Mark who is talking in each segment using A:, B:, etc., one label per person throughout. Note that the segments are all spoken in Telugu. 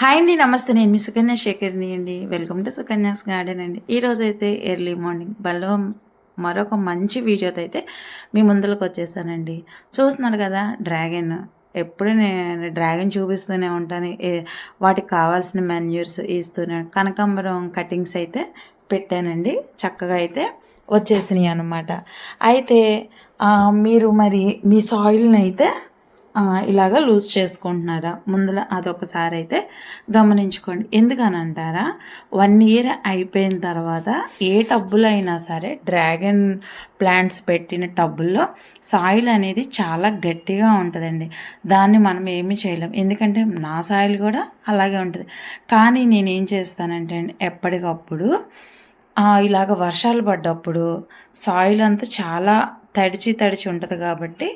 A: హాయ్ అండి నమస్తే. నేను మీ సుకన్య శేఖర్ని అండి. వెల్కమ్ టు సుకన్యాస్ గార్డెన్ అండి. ఈరోజు అయితే ఎర్లీ మార్నింగ్ బలో మరొక మంచి వీడియోతో అయితే మీ ముందరకు వచ్చేసానండి చూస్తున్నారు కదా డ్రాగన్ ఎప్పుడు నేను డ్రాగన్ చూపిస్తూనే ఉంటాను. వాటికి కావాల్సిన మెన్యూర్స్ ఇస్తూనే కనకాంబరం కటింగ్స్ అయితే పెట్టానండి. చక్కగా అయితే వచ్చేసినాయి అనమాట అయితే మీరు మరి మీ సాయిల్ని అయితే ఇలాగ లూజ్ చేసుకుంటున్నారా? ముందర అదొకసారి అయితే గమనించుకోండి. ఎందుకని అంటారా వన్ ఇయర్ అయిపోయిన తర్వాత ఏ టబ్బులైనా అయినా సరే డ్రాగన్ ప్లాంట్స్ పెట్టిన టబ్బుల్లో సాయిల్ అనేది చాలా గట్టిగా ఉంటుందండి. దాన్ని మనం ఏమీ చేయలేం. ఎందుకంటే నా సాయిల్ కూడా అలాగే ఉంటుంది. కానీ నేనేం చేస్తానంటే అండి ఎప్పటికప్పుడు ఇలాగ వర్షాలు పడ్డప్పుడు సాయిల్ అంతా చాలా తడిచి తడిచి ఉంటుంది కాబట్టి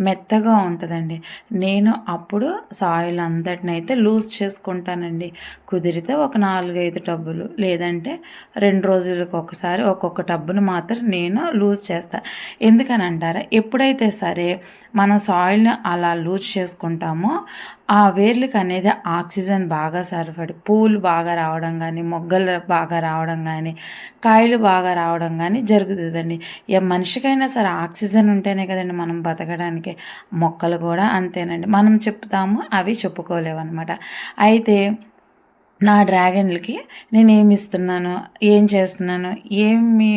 A: మెత్తగా ఉంటుందండి. నేను అప్పుడు సాయిల్ అంతటిని అయితే లూజ్ చేసుకుంటానండి. కుదిరితే ఒక నాలుగైదు టబ్బులు లేదంటే రెండు రోజులకు ఒకసారి ఒక్కొక్క టబ్బును మాత్రం నేను లూజ్ చేస్తాను ఎందుకని అంటారా ఎప్పుడైతే సరే మనం సాయిల్ని అలా లూజ్ చేసుకుంటామో ఆ వేర్లకు అనేది ఆక్సిజన్ బాగా సరిపడి పూలు బాగా రావడం కానీ మొగ్గలు బాగా రావడం కానీ కాయలు బాగా రావడం కానీ జరుగుతుందండి. ఏ మనిషికైనా సరే ఆక్సిజన్ ఉంటేనే కదండి మనం బతకడానికి. మొక్కలు కూడా అంతేనండి. మనం చెప్తాము అవి చెప్పుకోలేవన్నమాట. అయితే నా డ్రాగన్లకి నేను ఏమి ఇస్తున్నాను? ఏం చేస్తున్నాను? ఏమి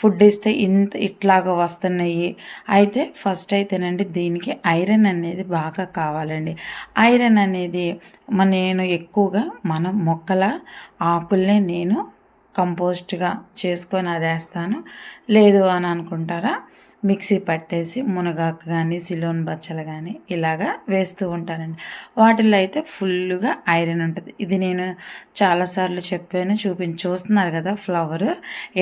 A: ఫుడ్ ఇస్తే ఇంత ఇట్లాగా వస్తున్నాయి? అయితే ఫస్ట్ అయితేనండి దీనికి ఐరన్ అనేది బాగా కావాలండి. ఐరన్ అనేది మన నేను ఎక్కువగా మన మొక్కల ఆకుల్నే నేను కంపోస్ట్గా చేసుకొని అది వేస్తాను లేదు అని అనుకుంటారా? మిక్సీ పట్టేసి మునగాకు కానీ సిలోన్ బచ్చలు కానీ ఇలాగా వేస్తూ ఉంటానండి. వాటిల్లో అయితే ఫుల్గా ఐరన్ ఉంటుంది. ఇది నేను చాలాసార్లు చెప్పాను చూపించి చూస్తున్నారు కదా ఫ్లవర్.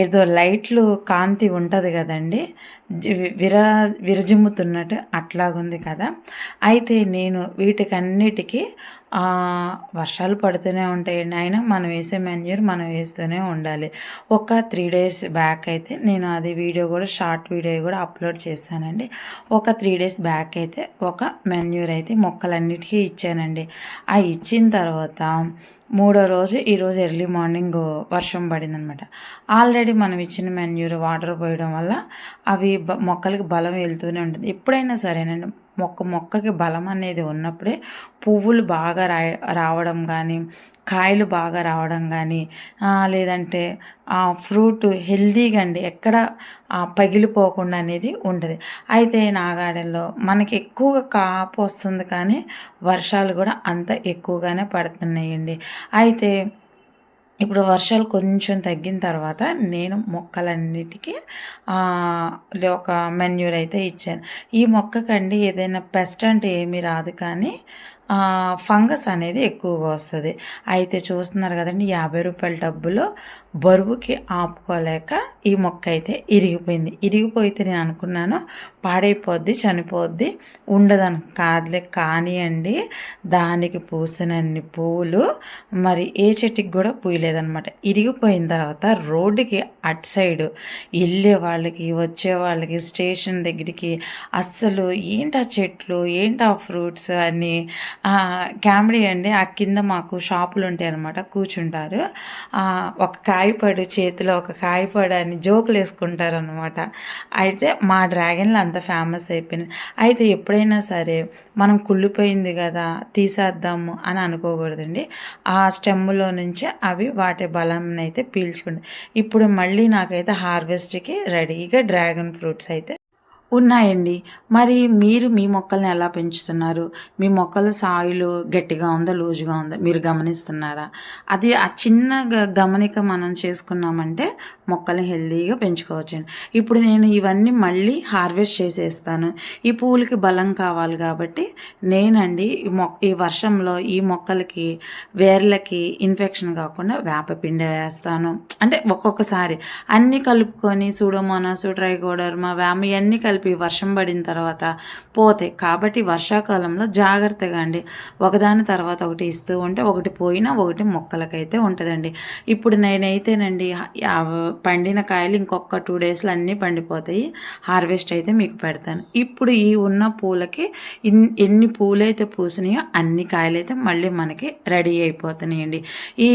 A: ఏదో లైట్లు కాంతి ఉంటుంది కదండి. విర విరజిమ్ముతున్నట్టు అట్లాగుంది కదా. అయితే నేను వీటికన్నిటికీ వర్షాలు పడుతూనే ఉంటాయండి అయినా మనం వేసే మెన్యూర్ మనం వేస్తూనే ఉండాలి. ఒక త్రీ డేస్ బ్యాక్ అయితే నేను అది వీడియో కూడా షార్ట్ వీడియో కూడా అప్లోడ్ చేశానండి. ఒక త్రీ డేస్ బ్యాక్ అయితే ఒక మెన్యూర్ అయితే మొక్కలన్నిటికీ ఇచ్చానండి. ఆ ఇచ్చిన తర్వాత మూడో రోజు ఈరోజు ఎర్లీ మార్నింగ్ వర్షం పడిందనమాట. ఆల్రెడీ మనం ఇచ్చిన మెన్యూర్ వాటర్ పోయడం వల్ల అవి మొక్కలకి బలం వెళ్తూనే ఉంటుంది. ఎప్పుడైనా సరేనండి మొక్క మొక్కకి బలం అనేది ఉన్నప్పుడే పువ్వులు బాగా రా రావడం కానీ కాయలు బాగా రావడం కానీ లేదంటే ఆ ఫ్రూట్ హెల్దీగా అండి ఎక్కడ పగిలిపోకుండా అనేది ఉంటుంది. అయితే నాగాడల్లో మనకి ఎక్కువగా కాపు వస్తుంది కానీ వర్షాలు కూడా అంత ఎక్కువగానే పడుతున్నాయండి. అయితే ఇప్పుడు వర్షాలు కొంచెం తగ్గిన తర్వాత నేను మొక్కలన్నిటికీ ఒక మెన్యూర్ అయితే ఇచ్చాను. ఈ మొక్కకండి ఏదైనా పెస్ట్ అంటే ఏమీ రాదు కానీ ఫంగస్ అనేది ఎక్కువగా వస్తుంది. అయితే చూస్తున్నారు కదండి యాభై రూపాయల డబ్బులో బరువుకి ఆపుకోలేక ఈ మొక్క అయితే ఇరిగిపోయింది. ఇరిగిపోయితే నేను అనుకున్నాను పాడైపోద్ది చనిపోద్ది ఉండదని కాదులే కానివ్వండి దానికి పూసినన్ని పువ్వులు మరి ఏ చెట్టుకి కూడా పూయలేదనమాట ఇరిగిపోయిన తర్వాత రోడ్డుకి అటు సైడ్ వెళ్ళే వాళ్ళకి వచ్చే వాళ్ళకి స్టేషన్ దగ్గరికి అస్సలు ఏంటి ఆ చెట్లు ఏంటి ఆ ఫ్రూట్స్ అని కామెడీ అండి. ఆ కింద మాకు షాపులు ఉంటాయి అనమాట కూర్చుంటారు. ఒక కాయపడు చేతిలో ఒక కాయపడు అని జోకులు వేసుకుంటారు అనమాట అయితే మా డ్రాగన్లు అంత ఫేమస్ అయిపోయినాయి. అయితే ఎప్పుడైనా సరే మనం కుళ్ళిపోయింది కదా తీసేద్దాము అని అనుకోకూడదండి. ఆ స్టెమ్లో నుంచి అవి వాటి బలం అయితే పీల్చుకుంటాయి. ఇప్పుడు మళ్ళీ నాకైతే హార్వెస్ట్కి రెడీగా డ్రాగన్ ఫ్రూట్స్ అయితే ఉన్నాయండి. మరి మీరు మీ మొక్కల్ని ఎలా పెంచుతున్నారు? మీ మొక్కల సాయిలు గట్టిగా ఉందా లూజుగా ఉందా? మీరు గమనిస్తున్నారా? అది ఆ చిన్న గ- గమనిక మనం చేసుకున్నామంటే మొక్కలు హెల్తీగా పెంచుకోవచ్చండి. ఇప్పుడు నేను ఇవన్నీ మళ్ళీ హార్వెస్ట్ చేసేస్తాను. ఈ పూలకి బలం కావాలి కాబట్టి నేనండి ఈ మొక్క ఈ వర్షంలో ఈ మొక్కలకి వేర్లకి ఇన్ఫెక్షన్ కాకుండా వేపపిండ వేస్తాను. అంటే ఒక్కొక్కసారి అన్నీ కలుపుకొని సూడోమోనాస్ ట్రైకోడర్మా వేమ ఇవన్నీ కలిపి కలిపి వర్షం పడిన తర్వాత పోతాయి కాబట్టి వర్షాకాలంలో జాగ్రత్తగా అండి. ఒకదాని తర్వాత ఒకటి ఇస్తూ ఉంటే ఒకటి పోయినా ఒకటి మొక్కలకైతే ఉంటుందండి. ఇప్పుడు నేనైతేనండి పండిన కాయలు ఇంకొక టూ డేస్లో అన్నీ పండిపోతాయి. హార్వెస్ట్ అయితే మీకు పెడతాను. ఇప్పుడు ఈ ఉన్న పూలకి ఎన్ని పూలైతే పూసినాయో అన్ని కాయలు అయితే మళ్ళీ మనకి రెడీ అయిపోతున్నాయండి. ఈ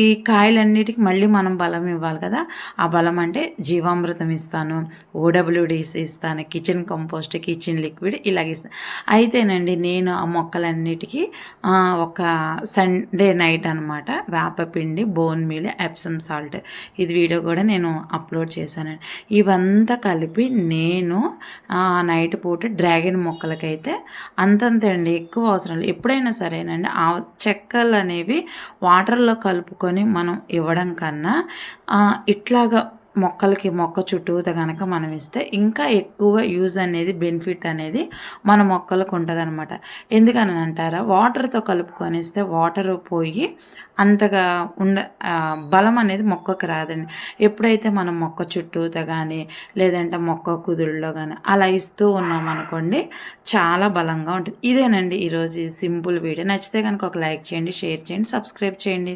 A: ఈ కాయలన్నిటికి మళ్ళీ మనం బలం ఇవ్వాలి కదా. ఆ బలం అంటే జీవామృతం ఇస్తాను ఓడబ్ల్యూడిసి ఇస్తాను కిచెన్ కంపోస్ట్ కిచెన్ లిక్విడ్ ఇలాగ ఇస్తాను అయితేనండి నేను ఆ మొక్కలన్నిటికీ ఒక సండే నైట్ అనమాట వేపపిండి బోన్ మీల్ ఎప్సమ్ సాల్ట్ ఇది వీడియో కూడా నేను అప్లోడ్ చేశానండి. ఇవంతా కలిపి నేను ఆ, నైట్ పూట డ్రాగన్ మొక్కలకైతే అంతంతే అండి ఎక్కువ అవసరం లేదు. ఎప్పుడైనా సరేనండి ఆ చెక్కలు అనేవి వాటర్లో కలుపుకొని మనం ఇవ్వడం కన్నా ఇట్లాగా మొక్కలకి మొక్క చుట్టూత కనుక మనం ఇస్తే ఇంకా ఎక్కువగా యూజ్ అనేది బెనిఫిట్ అనేది మన మొక్కలకు ఉంటుంది అనమాట ఎందుకని అంటారా? వాటర్తో కలుపుకొని ఇస్తే వాటర్ పోయి అంతగా ఉండ బలం అనేది మొక్కకు రాదండి. ఎప్పుడైతే మనం మొక్క చుట్టూత కానీ లేదంటే మొక్క కుదురులో కానీ అలా ఇస్తూ ఉన్నాం అనుకోండి చాలా బలంగా ఉంటుంది. ఇదేనండి ఈరోజు ఈ సింపుల్ వీడియో. నచ్చితే కనుక ఒక లైక్ చేయండి షేర్ చేయండి సబ్స్క్రైబ్ చేయండి.